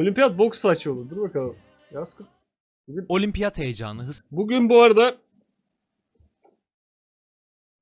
Olimpiyat boks saçı olur. Dur bakalım. Yaz kız. Olimpiyat heyecanı, hız Bugün bu arada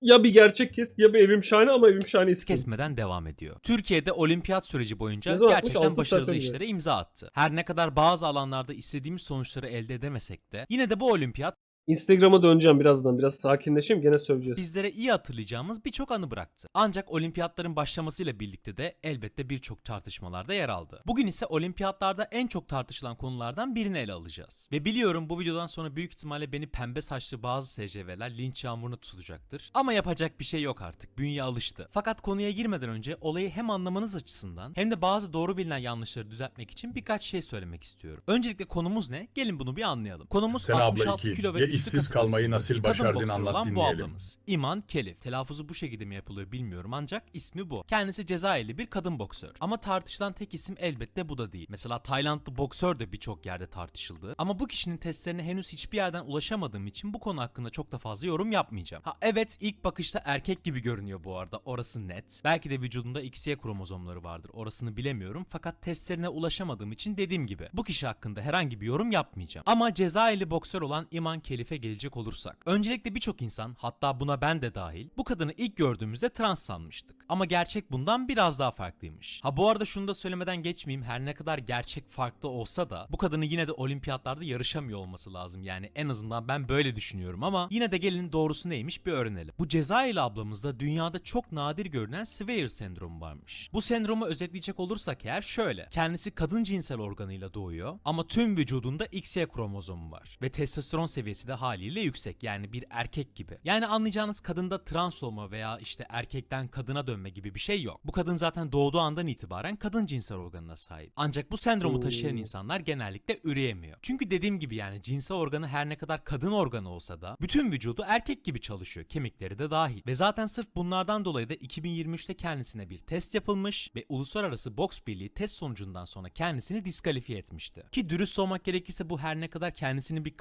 ya bir gerçek kes ya bir evim şahane ama evim şahane ismi. kesmeden devam ediyor. Türkiye'de olimpiyat süreci boyunca gerçekten başarılı işlere imza attı. Her ne kadar bazı alanlarda istediğimiz sonuçları elde edemesek de yine de bu olimpiyat Instagram'a döneceğim birazdan. Biraz sakinleşeyim gene söyleyeceğiz. bizlere iyi hatırlayacağımız birçok anı bıraktı. Ancak olimpiyatların başlamasıyla birlikte de elbette birçok tartışmalarda yer aldı. Bugün ise olimpiyatlarda en çok tartışılan konulardan birini ele alacağız. Ve biliyorum bu videodan sonra büyük ihtimalle beni pembe saçlı bazı SCV'ler linç yağmuruna tutacaktır. Ama yapacak bir şey yok artık. Bünye alıştı. Fakat konuya girmeden önce olayı hem anlamanız açısından hem de bazı doğru bilinen yanlışları düzeltmek için birkaç şey söylemek istiyorum. Öncelikle konumuz ne? Gelin bunu bir anlayalım. Konumuz Sen abla 66 iki. kilo ve işsiz kalmayı nasıl başardın boksör anlat olan bu dinleyelim. ablamız. İman Kelif. Telaffuzu bu şekilde mi yapılıyor bilmiyorum ancak ismi bu. Kendisi Cezayirli bir kadın boksör. Ama tartışılan tek isim elbette bu da değil. Mesela Taylandlı boksör de birçok yerde tartışıldı. Ama bu kişinin testlerine henüz hiçbir yerden ulaşamadığım için bu konu hakkında çok da fazla yorum yapmayacağım. Ha evet ilk bakışta erkek gibi görünüyor bu arada. Orası net. Belki de vücudunda XY kromozomları vardır. Orasını bilemiyorum. Fakat testlerine ulaşamadığım için dediğim gibi bu kişi hakkında herhangi bir yorum yapmayacağım. Ama Cezayirli boksör olan İman Kelif'e gelecek olursak. Öncelikle birçok insan hatta buna ben de dahil bu kadını ilk gördüğümüzde trans sanmıştık. Ama gerçek bundan biraz daha farklıymış. Ha bu arada şunu da söylemeden geçmeyeyim. Her ne kadar gerçek farklı olsa da bu kadının yine de olimpiyatlarda yarışamıyor olması lazım. Yani en azından ben böyle düşünüyorum ama yine de gelin doğrusu neymiş bir öğrenelim. Bu Cezayirli ablamızda dünyada çok nadir görünen Swyer sendromu varmış. Bu sendromu özetleyecek olursak eğer şöyle. Kendisi kadın cinsel organıyla doğuyor ama tüm vücudunda XY kromozomu var. Ve testosteron seviyesi de haliyle yüksek. Yani bir erkek gibi. Yani anlayacağınız kadında trans olma veya işte erkekten kadına dönme gibi bir şey yok. Bu kadın zaten doğduğu andan itibaren kadın cinsel organına sahip. Ancak bu sendromu taşıyan insanlar genellikle üreyemiyor. Çünkü dediğim gibi yani cinsel organı her ne kadar kadın organı olsa da bütün vücudu erkek gibi çalışıyor. Kemikleri de dahil. Ve zaten sırf bunlardan dolayı da 2023'te kendisine bir test yapılmış ve Uluslararası Boks Birliği test sonucundan sonra kendisini diskalifiye etmişti. Ki dürüst olmak gerekirse bu her ne kadar kendisinin bir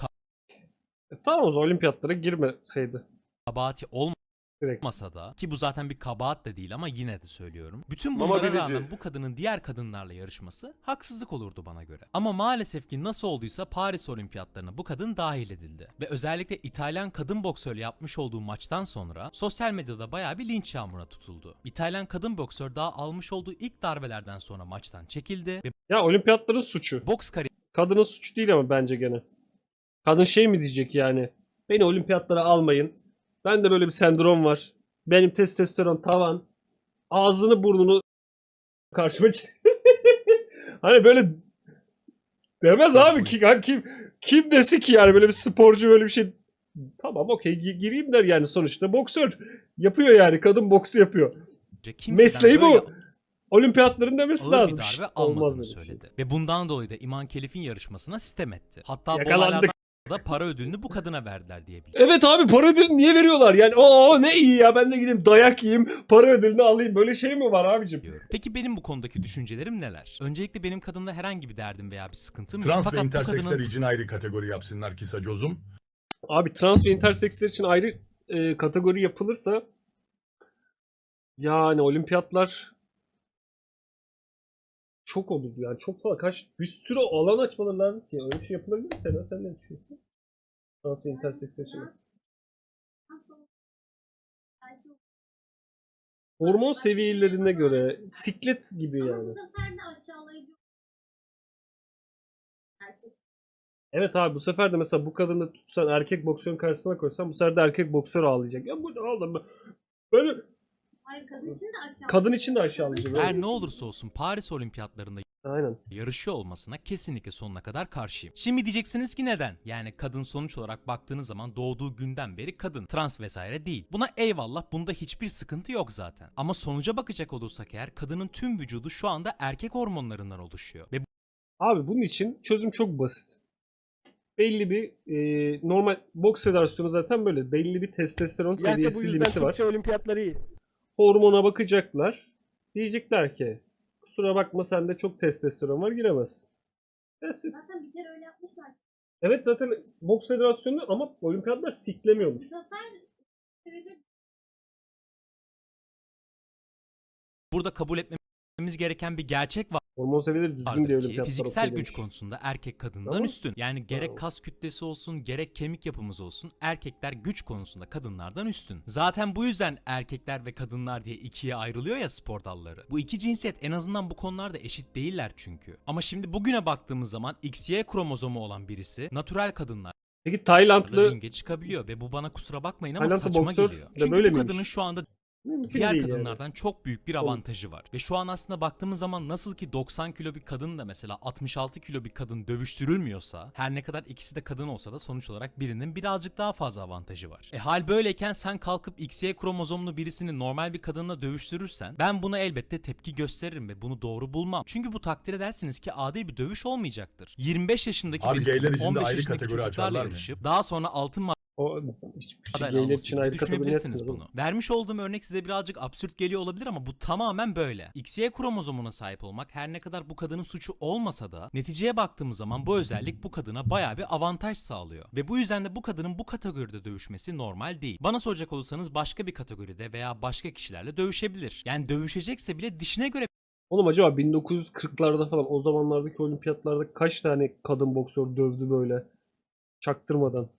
E, tamam o zaman olimpiyatlara girmeseydi. kabahati olmasa Direkt. da ki bu zaten bir kabahat da değil ama yine de söylüyorum. Bütün Mama bunlara bilici. rağmen bu kadının diğer kadınlarla yarışması haksızlık olurdu bana göre. Ama maalesef ki nasıl olduysa Paris Olimpiyatlarına bu kadın dahil edildi. Ve özellikle İtalyan kadın boksörle yapmış olduğu maçtan sonra sosyal medyada bayağı bir linç yağmuruna tutuldu. İtalyan kadın boksör daha almış olduğu ilk darbelerden sonra maçtan çekildi ve Ya olimpiyatların suçu. boks kariyeri Kadının suçu değil ama bence gene. Kadın şey mi diyecek yani? Beni olimpiyatlara almayın. Bende böyle bir sendrom var. Benim testosteron tavan. Ağzını burnunu karşıma hani böyle demez abi ki ha, kim kim desi ki yani böyle bir sporcu böyle bir şey tamam okey gi- gireyim der yani sonuçta boksör yapıyor yani kadın boksu yapıyor. kimseden Mesleği böyle bu. Olimpiyatların demesi bir lazım. darbe almadığını bir şey. söyledi. Ve bundan dolayı da İman Kelif'in yarışmasına sitem etti. Hatta Yakalandık. Da para ödülünü bu kadına verdiler diye biliyorum. Evet abi para ödülünü niye veriyorlar? Yani o ne iyi ya ben de gideyim dayak yiyeyim para ödülünü alayım. Böyle şey mi var abicim? Peki benim bu konudaki düşüncelerim neler? Öncelikle benim kadınla herhangi bir derdim veya bir sıkıntım yok. Trans ve Fakat bu interseksler kadının için ayrı kategori yapsınlar kısa cozum. Abi trans ve interseksler için ayrı e, kategori yapılırsa yani olimpiyatlar çok olur yani çok fazla kaç bir sürü alan açmaları lazım ki öyle bir şey yapılabilir mi Sena sen ne düşünüyorsun? Trans ve interseksler için. Hormon seviyelerine göre siklet gibi yani. Evet abi bu sefer de mesela bu kadını tutsan erkek boksörün karşısına koysan bu sefer de erkek boksör ağlayacak. Ya bu ne oğlum? Böyle Hayır kadın için de aşağılayıcı. kadın için de aşağılayıcı. her ne olursa olsun Paris Olimpiyatlarında Aynen. yarışıyor olmasına kesinlikle sonuna kadar karşıyım. Şimdi diyeceksiniz ki neden? Yani kadın sonuç olarak baktığınız zaman doğduğu günden beri kadın. Trans vesaire değil. Buna eyvallah bunda hiçbir sıkıntı yok zaten. Ama sonuca bakacak olursak eğer kadının tüm vücudu şu anda erkek hormonlarından oluşuyor. Ve Abi bunun için çözüm çok basit. Belli bir e, normal boks federasyonu zaten böyle belli bir testosteron Ya işte bu seviyesi yüzden limiti var. Türkçe olimpiyatları iyi. Hormona bakacaklar. Diyecekler ki kusura bakma sende çok testosteron var giremezsin. That's it. Zaten bir kere öyle yapmışlar. Evet zaten boks federasyonu ama olimpiyatlar siklemiyormuş. Bu sefer sebebi burada kabul etmemiz gereken bir gerçek var. Hormon seviyeleri düzgün diye vardır ki fiziksel güç konusunda erkek kadından Ama- üstün. Yani gerek Bravo. kas kütlesi olsun, gerek kemik yapımız olsun, erkekler güç konusunda kadınlardan üstün. Zaten bu yüzden erkekler ve kadınlar diye ikiye ayrılıyor ya spor dalları. Bu iki cinsiyet en azından bu konularda eşit değiller çünkü. Ama şimdi bugüne baktığımız zaman XY kromozomu olan birisi natural kadınlar Peki Taylandlı ringe çıkabiliyor ve bu bana kusura bakmayın ama Taylandlı saçma boksör geliyor. Çünkü böyle bu kadının şu anda mümkün diğer değil yani. kadınlardan çok büyük bir avantajı var. Ve şu an aslında baktığımız zaman nasıl ki 90 kilo bir kadın da mesela 66 kilo bir kadın dövüştürülmüyorsa her ne kadar ikisi de kadın olsa da sonuç olarak birinin birazcık daha fazla avantajı var. E hal böyleyken sen kalkıp XY kromozomlu birisini normal bir kadınla dövüştürürsen ben buna elbette tepki gösteririm ve bunu doğru bulmam. Çünkü bu takdir edersiniz ki adil bir dövüş olmayacaktır. 25 yaşındaki Abi birisinin için de 15 ayrı yaşındaki kategori çocuklarla yarışıp daha sonra altın O alması için ayrı düşünebilirsiniz bunu. Vermiş olduğum örnek size birazcık absürt geliyor olabilir ama bu tamamen böyle. XY kromozomuna sahip olmak her ne kadar bu kadının suçu olmasa da neticeye baktığımız zaman bu özellik bu kadına bayağı bir avantaj sağlıyor. Ve bu yüzden de bu kadının bu kategoride dövüşmesi normal değil. Bana soracak olursanız başka bir kategoride veya başka kişilerle dövüşebilir. Yani dövüşecekse bile dişine göre Oğlum acaba 1940'larda falan o zamanlardaki olimpiyatlarda kaç tane kadın boksör dövdü böyle çaktırmadan?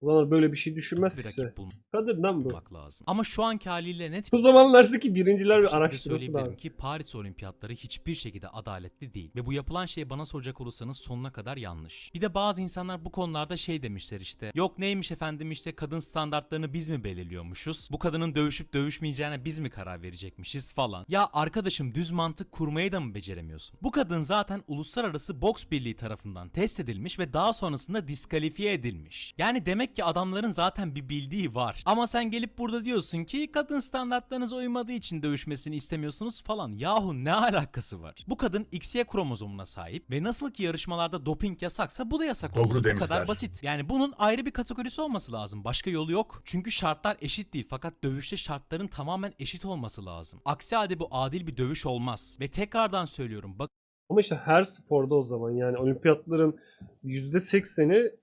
Ulan böyle bir şey düşünmez kimse. Kadından bu. lazım. Ama şu anki haliyle net Bu zamanlardaki birinciler Bir bir şekilde araştırılsın söyleyebilirim abi. ki Paris Olimpiyatları hiçbir şekilde adaletli değil. Ve bu yapılan şey bana soracak olursanız sonuna kadar yanlış. Bir de bazı insanlar bu konularda şey demişler işte. Yok neymiş efendim işte kadın standartlarını biz mi belirliyormuşuz? Bu kadının dövüşüp dövüşmeyeceğine biz mi karar verecekmişiz falan. Ya arkadaşım düz mantık kurmayı da mı beceremiyorsun? Bu kadın zaten Uluslararası Boks Birliği tarafından test edilmiş ve daha sonrasında diskalifiye edilmiş. Yani demek ki adamların zaten bir bildiği var. Ama sen gelip burada diyorsun ki kadın standartlarınıza uymadığı için dövüşmesini istemiyorsunuz falan. Yahu ne alakası var? Bu kadın XY kromozomuna sahip ve nasıl ki yarışmalarda doping yasaksa bu da yasak Doğru olmalı. Bu kadar basit. Yani bunun ayrı bir kategorisi olması lazım. Başka yolu yok. Çünkü şartlar eşit değil fakat dövüşte şartların tamamen eşit olması lazım. Aksi halde bu adil bir dövüş olmaz. Ve tekrardan söylüyorum bak Ama işte her sporda o zaman yani olimpiyatların %80'i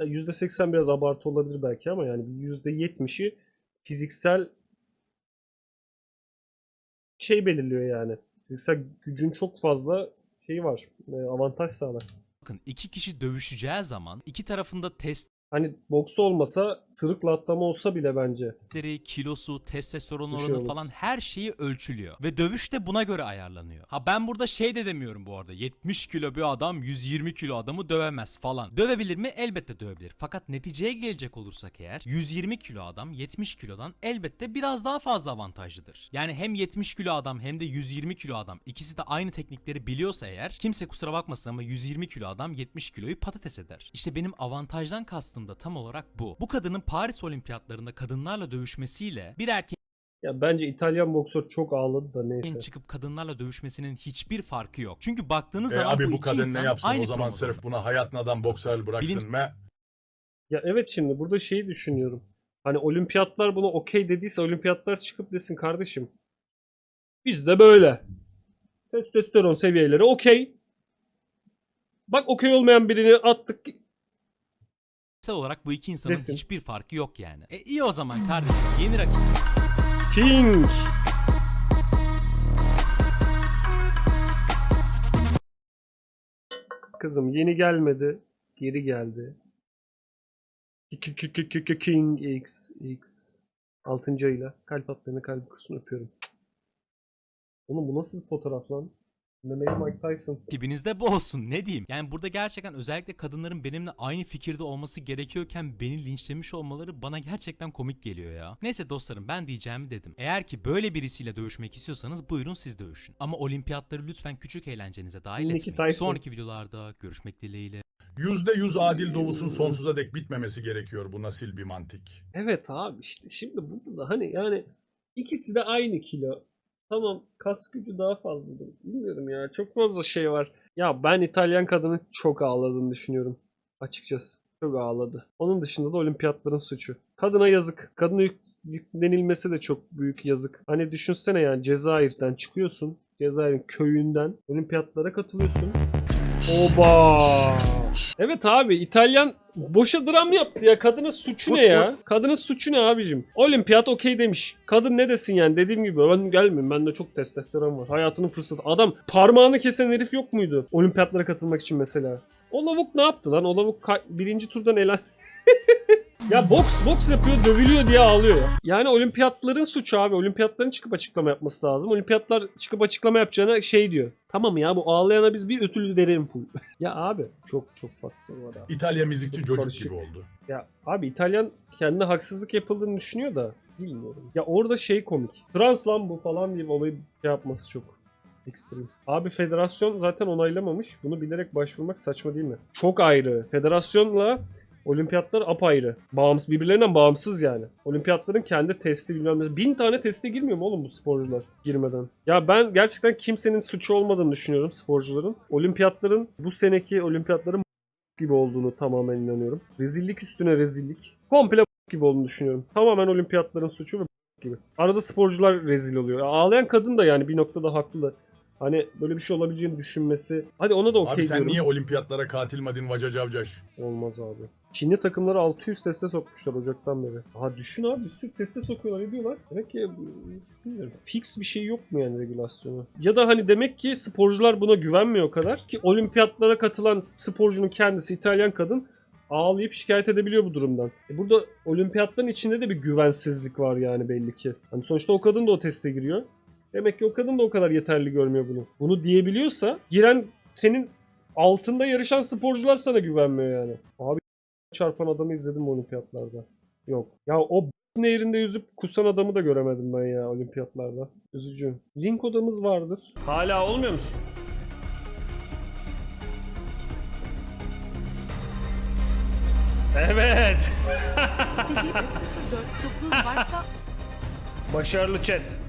ya %80 biraz abartı olabilir belki ama yani bir %70'i fiziksel şey belirliyor yani. Fiziksel gücün çok fazla şeyi var. e, Avantaj sağlar. bakın iki kişi dövüşeceği zaman iki tarafında test Hani boksu olmasa sırıkla atlama olsa bile bence. Testleri, kilosu, testosteron şey oranı olur. falan her şeyi ölçülüyor. Ve dövüş de buna göre ayarlanıyor. Ha ben burada şey de demiyorum bu arada. 70 kilo bir adam 120 kilo adamı dövemez falan. Dövebilir mi? Elbette dövebilir. Fakat neticeye gelecek olursak eğer 120 kilo adam 70 kilodan elbette biraz daha fazla avantajlıdır. Yani hem 70 kilo adam hem de 120 kilo adam ikisi de aynı teknikleri biliyorsa eğer kimse kusura bakmasın ama 120 kilo adam 70 kiloyu patates eder. İşte benim avantajdan kastım da tam olarak bu. Bu kadının Paris olimpiyatlarında kadınlarla dövüşmesiyle bir erkeğin Ya bence İtalyan boksör çok ağladı da neyse. çıkıp kadınlarla dövüşmesinin hiçbir farkı yok. Çünkü baktığınız E zaman abi bu, bu iki kadın insan ne yapsın aynı o zaman kromozomda. sırf buna hayatnadan boksör bıraksın Bilim- mı? Ya evet şimdi burada şeyi düşünüyorum. Hani olimpiyatlar buna okey dediyse olimpiyatlar çıkıp desin kardeşim. Bizde böyle. Testosteron seviyeleri okey. Bak okey olmayan birini attık. Fiziksel olarak bu iki insanın Desin. hiçbir farkı yok yani. E iyi o zaman kardeşim yeni rakip. King. Kızım yeni gelmedi. Geri geldi. King X X. Altıncı ayıyla. Kalp at beni kalp kutusunu öpüyorum. Oğlum bu nasıl bir fotoğraf lan? Mehmet Mike Tyson. Dibinizde bu olsun ne diyeyim. Yani burada gerçekten özellikle kadınların benimle aynı fikirde olması gerekiyorken beni linçlemiş olmaları bana gerçekten komik geliyor ya. Neyse dostlarım ben diyeceğimi dedim. Eğer ki böyle birisiyle dövüşmek istiyorsanız buyurun siz dövüşün. Ama olimpiyatları lütfen küçük eğlencenize dahil Nicky etmeyin. Tyson. Sonraki videolarda görüşmek dileğiyle. Yüzde yüz adil doğusun sonsuza dek bitmemesi gerekiyor bu nasil bir mantık. Evet abi işte şimdi burada da hani yani ikisi de aynı kilo. Tamam kas gücü daha fazladır. Bilmiyorum ya çok fazla şey var. Ya ben İtalyan kadının çok ağladığını düşünüyorum. Açıkçası. Çok ağladı. Onun dışında da olimpiyatların suçu. Kadına yazık. Kadına yük, yüklenilmesi de çok büyük yazık. Hani düşünsene yani Cezayir'den çıkıyorsun. Cezayir'in köyünden olimpiyatlara katılıyorsun. Oba. Evet abi İtalyan boşa dram yaptı ya. Kadının suçu ne ya? Kadının suçu ne abicim? Olimpiyat okey demiş. Kadın ne desin yani dediğim gibi ben gelmeyeyim. Bende çok testosteron var. Hayatının fırsatı. Adam parmağını kesen herif yok muydu? Olimpiyatlara katılmak için mesela. O lavuk ne yaptı lan? O lavuk birinci turdan elen... ya boks boks yapıyor dövülüyor diye ağlıyor ya. Yani olimpiyatların suçu abi. Olimpiyatların çıkıp açıklama yapması lazım. Olimpiyatlar çıkıp açıklama yapacağına şey diyor. Tamam ya bu ağlayana biz bir ötül verelim full. ya abi çok çok faktör var abi. İtalya müzikçi çocuk gibi oldu. Ya abi İtalyan kendine haksızlık yapıldığını düşünüyor da bilmiyorum. Ya orada şey komik. Trans lan bu falan diye olayı şey yapması çok ekstrem. Abi federasyon zaten onaylamamış. Bunu bilerek başvurmak saçma değil mi? Çok ayrı. Federasyonla olimpiyatlar apayrı. Bağımsız, birbirlerinden bağımsız yani. Olimpiyatların kendi testi bilmem ne. Bin tane teste girmiyor mu oğlum bu sporcular girmeden? Ya ben gerçekten kimsenin suçu olmadığını düşünüyorum sporcuların. Olimpiyatların bu seneki olimpiyatların gibi olduğunu tamamen inanıyorum. Rezillik üstüne rezillik. Komple gibi olduğunu düşünüyorum. Tamamen olimpiyatların suçu ve gibi. Arada sporcular rezil oluyor. Ya Ağlayan kadın da yani bir noktada haklı. Hani böyle bir şey olabileceğini düşünmesi. Hadi ona da Abi okey sen diyorum. niye olimpiyatlara katilmadin vaca cavcaş? Olmaz abi. Çinli takımları 600 teste sokmuşlar Ocak'tan beri. Aha düşün abi bir sürü teste sokuyorlar ediyorlar. Demek ki bilmiyorum, fix bir şey yok mu yani regülasyonu? Ya da hani demek ki sporcular buna güvenmiyor o kadar ki olimpiyatlara katılan sporcunun kendisi İtalyan kadın ağlayıp şikayet edebiliyor bu durumdan. E burada olimpiyatların içinde de bir güvensizlik var yani belli ki. Hani sonuçta o kadın da o teste giriyor. Demek ki o kadın da o kadar yeterli görmüyor bunu. Bunu diyebiliyorsa giren senin altında yarışan sporcular sana güvenmiyor yani. Abi çarpan adamı izledim olimpiyatlarda. Yok. Ya o nehrinde yüzüp kusan adamı da göremedim ben ya olimpiyatlarda. Üzücü. Link odamız vardır. Hala olmuyor musun? Evet. Secde 04 varsa Başarılı chat.